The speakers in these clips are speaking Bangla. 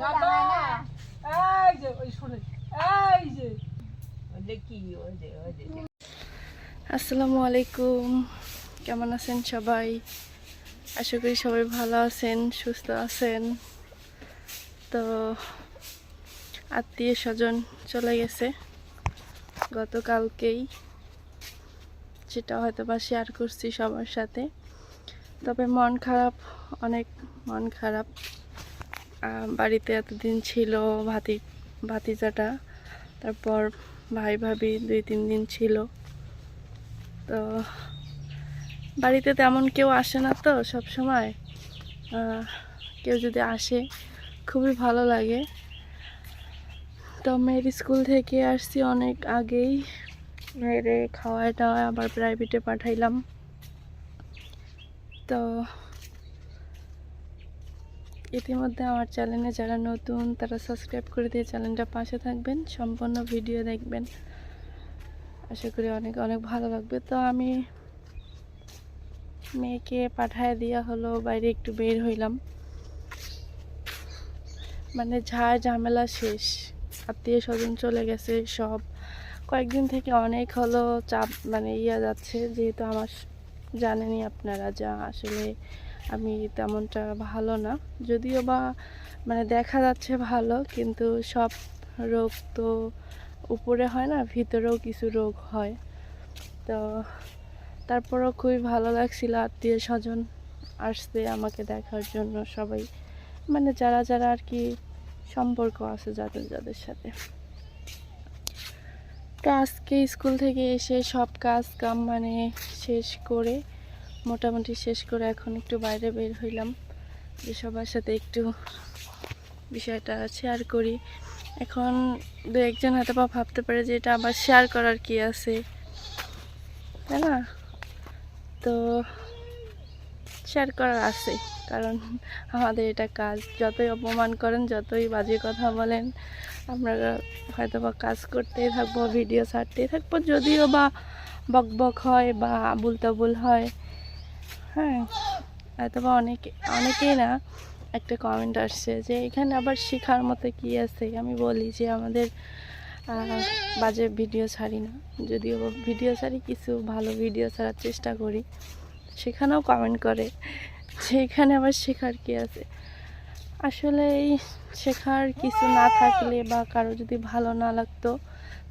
দাদা। এই যে ওই শোনে। এই যে। আসসালামু আলাইকুম। কেমন আছেন সবাই? আশা করি সবাই ভালো আছেন সুস্থ আছেন। তো আত্মীয় স্বজন চলে গেছে গতকালকেই। সেটা হয়তো বা শেয়ার করছি সবার সাথে। তবে মন খারাপ অনেক মন খারাপ। বাড়িতে এতদিন ছিল ভাতি, ভাতিজাটা, তারপর ভাই, ভাবি দুই, তিন দিন ছিল। তো বাড়িতে তেমন কেউ আসে না তো সব সময়। কেউ যদি আসে, খুবই ভালো লাগে। তো মেয়ের স্কুল থেকে আসছি অনেক আগেই। মেয়েরে খাওয়ায় টাওয়ায় আবার প্রাইভেটে পাঠাইলাম। তো ইতিমধ্যে আমার চ্যানেলে যারা নতুন, তারা সাবস্ক্রাইব করে দিয়ে চ্যানেলটা পাশে থাকবেন, সম্পূর্ণ ভিডিও দেখবেন। আশা করি অনেক অনেক ভালো লাগবে। তো আমি মেয়েকে পাঠায় দেওয়া হলো, বাইরে একটু বের হইলাম। মানে ঝাড় ঝামেলা শেষ। আত্মীয় স্বজন চলে গেছে সব। কয়েকদিন থেকে অনেক হলো চাপ মানে ইয়া যাচ্ছে, যেহেতু আমার জানেনই আপনারা যা আসলে আমি তেমনটা ভালো না। যদিও বা মানে দেখা যাচ্ছে ভালো, কিন্তু সব রোগ তো উপরে হয় না, ভিতরেও কিছু রোগ হয়। তো তারপরেও খুবই ভালো লাগছিল আত্মীয় স্বজন আসছে আমাকে দেখার জন্য সবাই। মানে যারা যারা আর কি সম্পর্ক আছে যাদের যাদের সাথে। তো আজকে স্কুল থেকে এসে সব কাজ কাম মানে শেষ করে মোটামুটি শেষ করে এখন একটু বাইরে বের হইলাম, যে সবার সাথে একটু বিষয়টা শেয়ার করি। এখন দু একজন হয়তো বা ভাবতে পারে যে এটা আবার শেয়ার করার কি আছে, তাই না? তো শেয়ার করার আছে, কারণ আমাদের এটা কাজ। যতই অপমান করেন, যতই বাজে কথা বলেন, আমরা হয়তো বা কাজ করতেই থাকব ভিডিও ছাড়তেই থাকব, যদিও বা বক বক হয় বা আবুল তাবুল হয়। হ্যাঁ হয়তো বা অনেকে, অনেকেই না একটা কমেন্ট আসছে যে এখানে আবার শেখার মতো কি আছে? আমি বলি যে আমাদের বাজে ভিডিও ছাড়ি না। যদিও ভিডিও ছাড়ি, কিছু ভালো ভিডিও ছাড়ার চেষ্টা করি। সেখানেও কমেন্ট করে সেখানে আবার শেখার কি আছে? আসলে এই শেখার কিছু না থাকলে বা কারও যদি ভালো না লাগতো,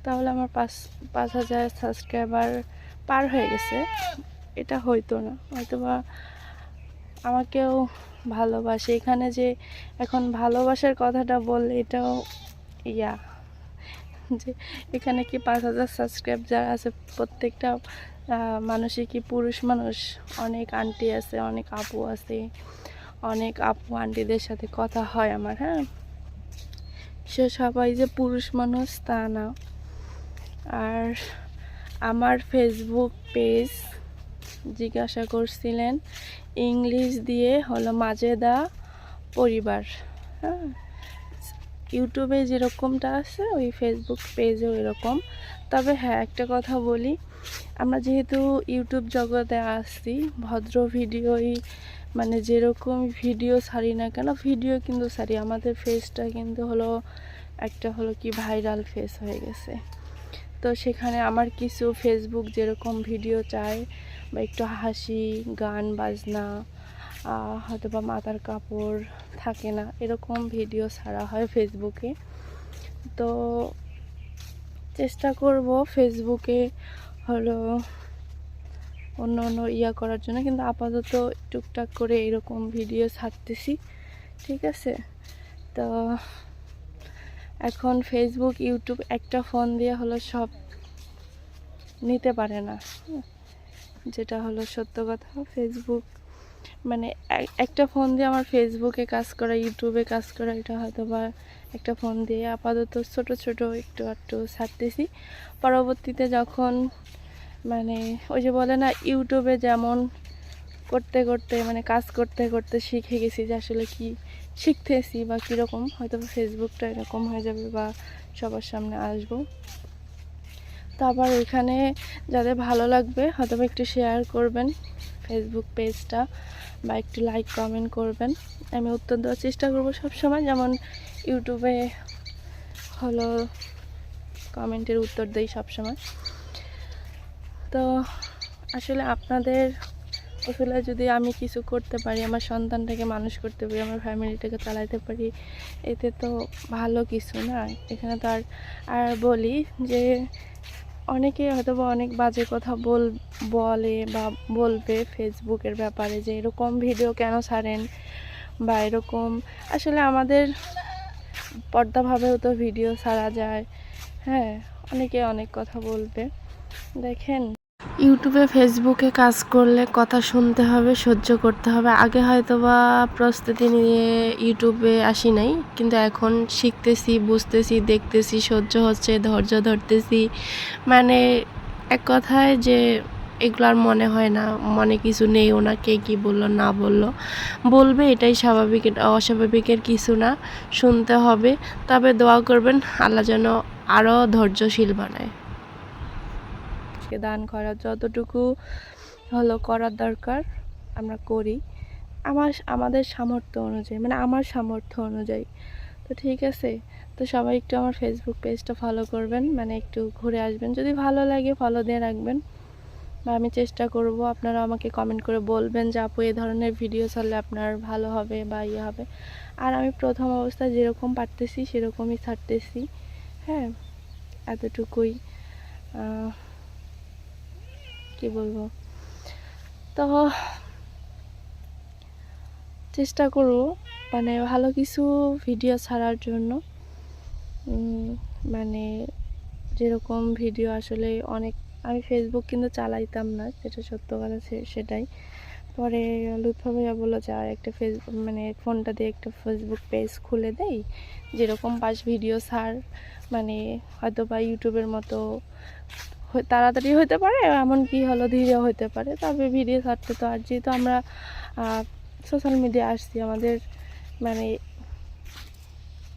তাহলে আমার পাঁচ পাঁচ হাজার সাবস্ক্রাইবার পার হয়ে গেছে। এটা হইতো না। হয়তোবা আমাকেও ভালোবাসে। এখানে যে এখন ভালোবাসার কথাটা বললে এটাও ইয়া। যে এখানে কি পাঁচ হাজার সাবস্ক্রাইব যারা আছে, প্রত্যেকটা মানুষই কি পুরুষ মানুষ? অনেক আন্টি আছে, অনেক আপু আছে, অনেক আপু আন্টিদের সাথে কথা হয় আমার হ্যাঁ? সে সবাই যে পুরুষ মানুষ তা না। আর আমার ফেসবুক পেজ জিজ্ঞাসা করছিলেন, ইংলিশ দিয়ে হলো মাজেদা পরিবার। হ্যাঁ ইউটিউবে যেরকমটা আছে, ওই ফেসবুক পেজেও এরকম। তবে হ্যাঁ একটা কথা বলি, আমরা যেহেতু ইউটিউব জগতে আসছি ভদ্র ভিডিওই মানে যেরকম ভিডিও ছাড়ি না কেন, ভিডিও কিন্তু ছাড়ি। আমাদের ফেসটা কিন্তু হলো, একটা হলো কি ভাইরাল ফেস হয়ে গেছে। তো সেখানে আমার কিছু ফেসবুক যেরকম ভিডিও চায় বা একটু হাসি, গান, বাজনা হয়তো বা মাথার কাপড় থাকে না, এরকম ভিডিও ছাড়া হয় ফেসবুকে তো চেষ্টা করব ফেসবুকে হলো অন্য অন্য ইয়া করার জন্য, কিন্তু আপাতত টুকটাক করে এরকম ভিডিও ছাড়তেছি, ঠিক আছে তো এখন ফেসবুক ইউটিউব একটা ফোন দিয়ে হলো সব নিতে পারে না। যেটা হলো সত্য কথা ফেসবুক মানে একটা ফোন দিয়ে আমার ফেসবুকে কাজ করা ইউটিউবে কাজ করা, এটা হয়তো বা একটা ফোন দিয়ে আপাতত ছোট ছোট একটু একটু ছাড়তেছি। পরবর্তীতে যখন মানে ওই যে বলে না ইউটিউবে যেমন করতে করতে মানে কাজ করতে করতে শিখে গেছি যে আসলে কি শিখতেছি বা কীরকম হয়তো ফেসবুকটা এরকম হয়ে যাবে বা সবার সামনে আসব। তো আবার ওইখানে যাদের ভালো লাগবে হয়তো একটু শেয়ার করবেন ফেসবুক পেজটা বা একটু লাইক কমেন্ট করবেন। আমি উত্তর দেওয়ার চেষ্টা করব সবসময়, যেমন ইউটিউবে হলো কমেন্টের উত্তর দেই সবসময়। তো আসলে আপনাদের আসলে যদি আমি কিছু করতে পারি, আমার সন্তানটাকে মানুষ করতে পারি, আমার ফ্যামিলিটাকে চালাতে পারি, এতে তো ভালো কিছু না। এখানে তো আর আর বলি যে অনেকে হয়তো বা অনেক বাজে কথা বল, বলে বা বলবে ফেসবুকের ব্যাপারে যে এরকম ভিডিও কেন ছাড়েন বা এরকম। আসলে আমাদের পর্দাভাবেও তো ভিডিও ছাড়া যায়। হ্যাঁ অনেকে অনেক কথা বলবে। দেখেন ইউটিউবে, ফেসবুকে কাজ করলে কথা শুনতে হবে, সহ্য করতে হবে। আগে হয়তো বা প্রস্তুতি নিয়ে ইউটিউবে আসি নাই, কিন্তু এখন শিখতেছি, বুঝতেছি, দেখতেছি, সহ্য হচ্ছে, ধৈর্য ধরতেছি। মানে এক কথায় যে এগুলো আর মনে হয় না, মনে কিছু নেই ওনাকে কি বলল, না বলল। বলবে, এটাই স্বাভাবিক অস্বাভাবিকের কিছু না, শুনতে হবে। তবে দোয়া করবেন, আল্লাহ যেন আরও ধৈর্যশীল বানায়। আজকে দান করার যতটুকু হলো করার দরকার আমরা করি। আমার, আমাদের সামর্থ্য অনুযায়ী মানে আমার সামর্থ্য অনুযায়ী। তো ঠিক আছে, তো সবাই একটু আমার ফেসবুক পেজটা ফলো করবেন মানে একটু ঘুরে আসবেন। যদি ভালো লাগে ফলো দিয়ে রাখবেন। বা আমি চেষ্টা করব, আপনারা আমাকে কমেন্ট করে বলবেন যে, আপু এই ধরনের ভিডিও ছাড়লে আপনার ভালো হবে বা ইয়ে হবে। আর আমি প্রথম অবস্থায় যেরকম পারতেছি, সেরকমই ছাড়তেছি। হ্যাঁ এতটুকুই। কি বলব? তো চেষ্টা করব মানে ভালো কিছু ভিডিও ছাড়ার জন্য। মানে যেরকম ভিডিও আসলে অনেক, আমি ফেসবুক কিন্তু চালাইতাম না, যেটা সত্য কথা সেটাই। পরে লুৎফা ভাইয়া বলল, যে, একটা ফেসবুক মানে ফোনটা দিয়ে একটা ফেসবুক পেজ খুলে দেই। যেরকম পাস ভিডিও ছাড় মানে হয়তো বা ইউটিউবের মতো তাড়াতাড়ি হতে পারে এমনকি হলো ধীরেও হতে পারে। তবে ভিডিও ছাড়তে তো আর, যেহেতু আমরা সোশ্যাল মিডিয়া আসছি, আমাদের মানে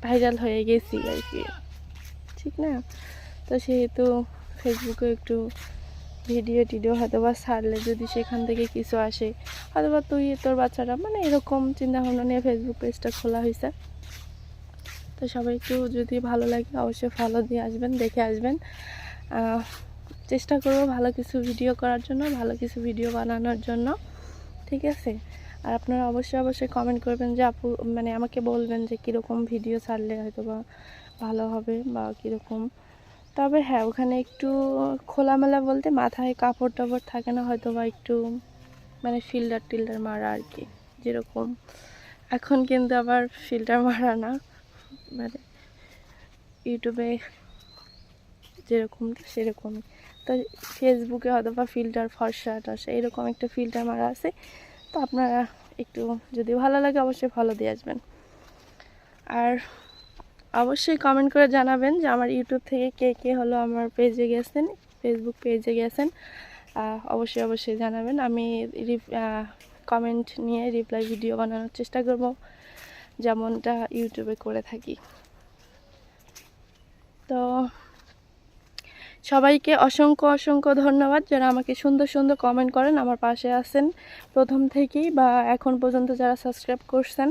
ভাইরাল হয়ে গেছি আর কি। ঠিক না? তো সেহেতু ফেসবুকে একটু ভিডিও টিডিও হয়তো বা ছাড়লে যদি সেখান থেকে কিছু আসে হয়তো বা তুই, তোর বাচ্চারা মানে এরকম চিন্তাভাবনা নিয়ে ফেসবুক পেজটা খোলা হয়েছে তো সবাই একটু যদি ভালো লাগে, অবশ্যই ফলো দিয়ে আসবেন, দেখে আসবেন। চেষ্টা করব ভালো কিছু ভিডিও করার জন্য, ভালো কিছু ভিডিও বানানোর জন্য, ঠিক আছে? আর আপনারা অবশ্যই অবশ্যই কমেন্ট করবেন যে আপু মানে আমাকে বলবেন যে কীরকম ভিডিও ছাড়লে হয়তো বা ভালো হবে বা কীরকম। তবে হ্যাঁ ওখানে একটু খোলামেলা বলতে মাথায় কাপড় টাপড় থাকে না হয়তো বা একটু মানে ফিল্টার টিল্টার মারা আর কি, যেরকম। এখন কিন্তু আবার ফিল্টার মারা না মানে ইউটিউবে যেরকম সেরকমই। তো ফেসবুকে হয়তো বা ফিল্টার ফর্সা টর্সা এরকম একটা ফিল্টার মারা আছে। তো আপনারা একটু যদি ভালো লাগে অবশ্যই ফলো দিয়ে আসবেন। আর অবশ্যই কমেন্ট করে জানাবেন যে আমার ইউটিউব থেকে কে কে হলো আমার পেজে গেছেন ফেসবুক পেজে গেছেন অবশ্যই অবশ্যই জানাবেন। আমি কমেন্ট নিয়ে রিপ্লাই ভিডিও বানানোর চেষ্টা করব, যেমনটা ইউটিউবে করে থাকি। তো সবাইকে অসংখ্য অসংখ্য ধন্যবাদ যারা আমাকে সুন্দর সুন্দর কমেন্ট করেন, আমার পাশে আছেন। প্রথম থেকেই বা এখন পর্যন্ত যারা সাবস্ক্রাইব করছেন,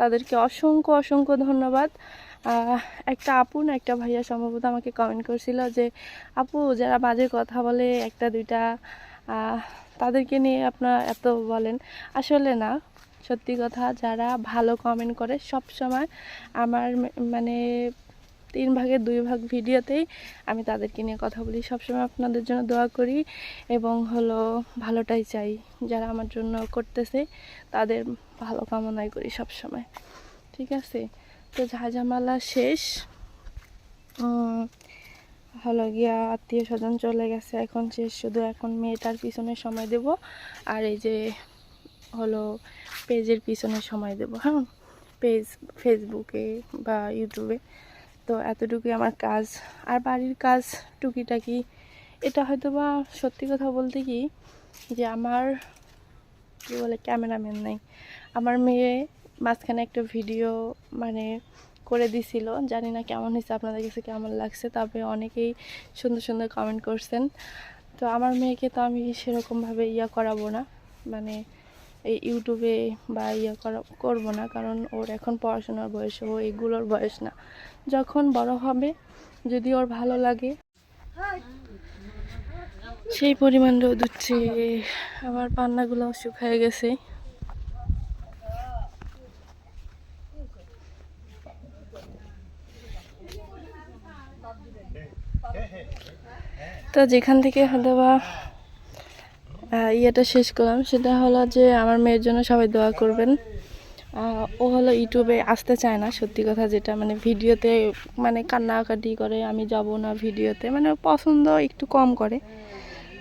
তাদেরকে অসংখ্য অসংখ্য ধন্যবাদ। একটা আপু না, একটা ভাইয়া সম্ভবত আমাকে কমেন্ট করছিল যে, আপু, যারা বাজে কথা বলে একটা, দুইটা তাদেরকে নিয়ে আপনারা এত বলেন। আসলে না, সত্যি কথা, যারা ভালো কমেন্ট করে সব সময় আমার মানে তিন ভাগের দুই ভাগ ভিডিওতেই আমি তাদেরকে নিয়ে কথা বলি। সবসময় আপনাদের জন্য দোয়া করি এবং হলো ভালোটাই চাই। যারা আমার জন্য করতেছে, তাদের ভালো কামনাই করি সবসময়। ঠিক আছে? তো ঝাঁঝামালা শেষ। হলো গিয়া আত্মীয় স্বজন চলে গেছে। এখন শেষ। শুধু এখন মেয়েটার পিছনে সময় দেব আর এই যে হলো পেজের পিছনে সময় দেব হ্যাঁ? পেজ ফেসবুকে বা ইউটিউবে তো এতটুকুই আমার কাজ। আর বাড়ির কাজ টুকিটাকি, এটা হয়তো বা সত্যি কথা বলতে কি যে আমার, কী বলে, ক্যামেরাম্যান নাই। আমার মেয়ে মাঝখানে একটা ভিডিও মানে করে দিছিল। জানি না কেমন হয়েছে, আপনাদের কাছে কেমন লাগছে, তবে অনেকেই সুন্দর সুন্দর কমেন্ট করছেন। তো আমার মেয়েকে তো আমি সেরকমভাবে ইয়া করাবো না। মানে এই ইউটিউবে বা ইয়ে করা, করব না, কারণ ওর এখন পড়াশোনার বয়স, ও এগুলোর বয়স না। যখন বড় হবে, যদি ওর ভালো লাগে, সেই পরিমাণ রোদ উঠছে আবার পান্নাগুলো শুকায় গেছে। তো যেখান থেকে হয়তো বা ইয়েটা শেষ করলাম। সেটা হলো যে আমার মেয়ের জন্য সবাই দোয়া করবেন। ও হলো ইউটিউবে আসতে চায় না, সত্যি কথা যেটা। মানে ভিডিওতে মানে কান্নাকাটি করে, আমি যাব না ভিডিওতে। মানে পছন্দ একটু কম করে।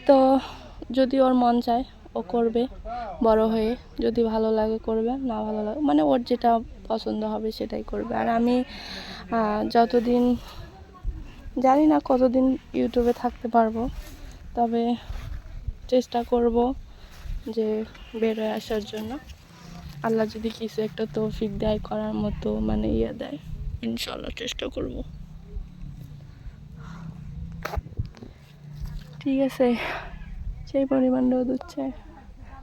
তো যদি ওর মন চায়, ও করবে, বড় হয়ে। যদি ভালো লাগে, করবে। না ভালো লাগে মানে ওর যেটা পছন্দ হবে সেটাই করবে। আর আমি যতদিন, জানি না কতদিন ইউটিউবে থাকতে পারব। তবে চেষ্টা করব যে বেরোয় আসার জন্য। আল্লাহ যদি কিছু একটা তৌফিক দেয় করার মতো মানে ইয়ে দেয় ইনশাল্লাহ চেষ্টা করব। ঠিক আছে, সেই পরিমাণ রোদ হচ্ছে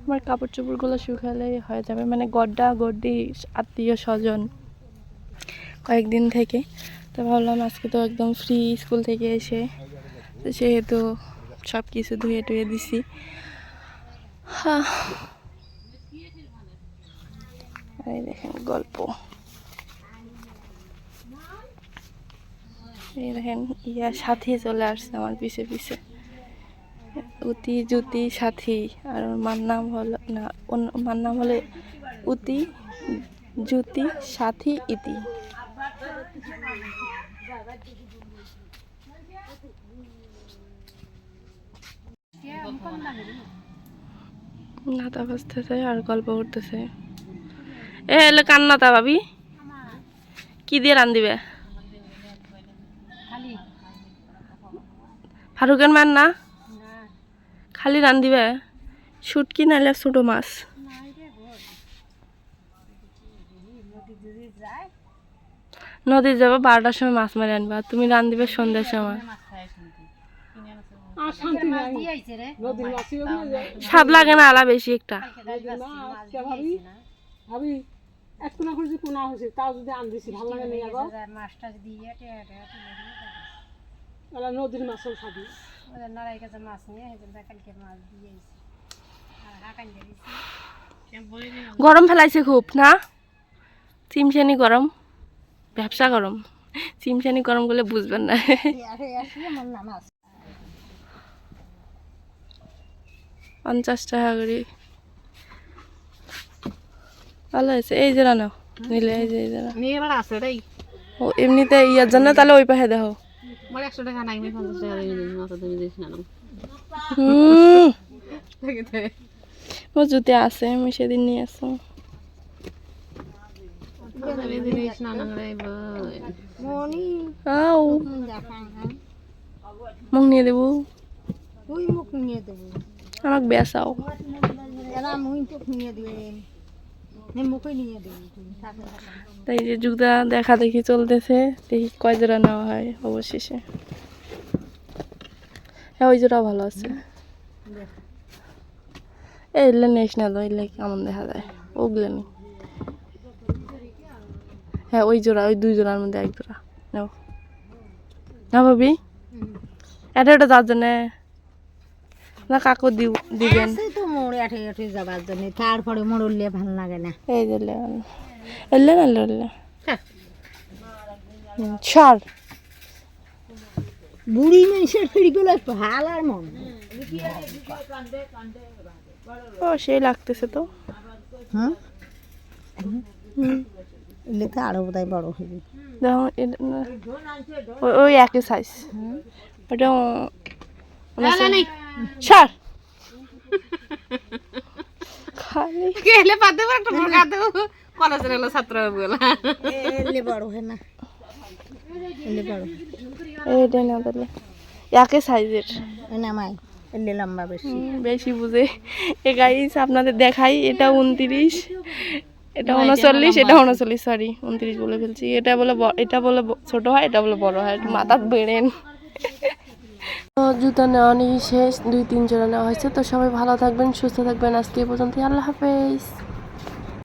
আমার কাপড় চোপড়গুলো শুকালেই হয়ে যাবে। মানে গড্ডা, গড্ডি, আত্মীয় স্বজন কয়েকদিন থেকে। তো ভাবলাম আজকে তো একদম ফ্রি স্কুল থেকে এসে, তো সেহেতু সব কিছু ধুয়ে টুয়ে দিছি। হ্যাঁ এই দেখেন গল্প। এই দেখেন ইয়া সাথী চলে আসছে আমার পিছে পিছে। উতি জুতি সাথী আর মার নাম হলো, না মার নাম হলো উতি জুতি সাথী ইতি। নাতা বাজতেছে আর গল্প করতেছে। এ, এলে কান্নাতা ভাবি। কি দিয়ে রান ফারুকের মান না? খালি রান দিবে শুটকি নাইলে ছোটো মাছ? নদী যাব, বারোটার সময় মাছ মারি আনবা। তুমি রান দিবে সন্ধ্যার সময় আর শান্তি নাই নদীর মাছি ওগুলো যায় স্বাদ লাগে না আলা বেশি একটা। নদীর মাছ কে ভাবি? ভাবি এক করে যদি কোনা হয়েছে তাও যদি আন দিছি ভালো লাগে নেই আগো মাছটা যদি ইয়ে নদীর মাছও খাবি ওদের নড়াই কাছে মাছ নিয়ে সেদিন কালকে মাছ দিয়ে এসেছি আর হাকান দিয়ে দিয়েছি গরম ফেলাইছে খুব না? চিমচানি গরম ব্যবসা গরম। চিমচানি গরম করলে বুঝবেন না। পঞ্চাশ টাকা করে। ভালো হয়েছে। এই যে রানো নিলে এই যে এই যে ও এমনিতে ইয়ার জন্য তাহলে ওই পাশে দেখো। আমার একশো টাকা নাই আমি পঞ্চাশ টাকা দিয়ে দিই মাথা তুমি দিস না হুম। ও জুতে আছে আমি সেদিন নিয়ে আসো মুখ নিয়ে দেবো। মুখ নিয়ে দেবো। আমাকে বেসাও তাই যে জুতা দেখা দেখি চলতেছে দেখি কয় জোড়া নেওয়া হয় অবশেষে। হ্যাঁ ওই জোড়া ভালো আছে। এলে নেস না তো এলে কেমন দেখা যায়? ওগুলো নেই হ্যাঁ ওই জোড়া ওই দুই জোড়ার মধ্যে এক জোড়া। নাও। না ভাবি। এটা ওটা যার জন্যে? না কাকু দিব দিবেন। তো মোড় আঠে আঠে যাবার জন্য। তারপরে মোড় উঠলে ভালো লাগে না। এই দিলে এলে না। এলে সর। বুড়ি মানুষের ফিরিগুলো ভালো আর মন। ও সেই লাগতেছে তো। হ্যাঁ তো আরও বোধ বড় হবে ওই একই সাইজ ওটা খালি। গেলে পাতে একটা মুরগা দেবো। কলেজের হলো ছাত্র বলা এলে বড় হয় না। এলে বড় না একই সাইজের। নামাই এলে লম্বা বেশি। বেশি বুঝে। এ গাইস আপনাদের দেখাই এটা উনত্রিশ এটা উনচল্লিশ এটা উনচল্লিশ সরি উনত্রিশ বলে ফেলছি। এটা বলে এটা বলে ছোট হয় এটা বলে বড় হয়। মাথা বেড়েন। জুতা নেওয়া নিয়ে শেষ দুই তিন জোড়া নেওয়া হয়েছে। তো সবাই ভালো থাকবেন, সুস্থ থাকবেন। আজকে পর্যন্ত আল্লাহ হাফেজ।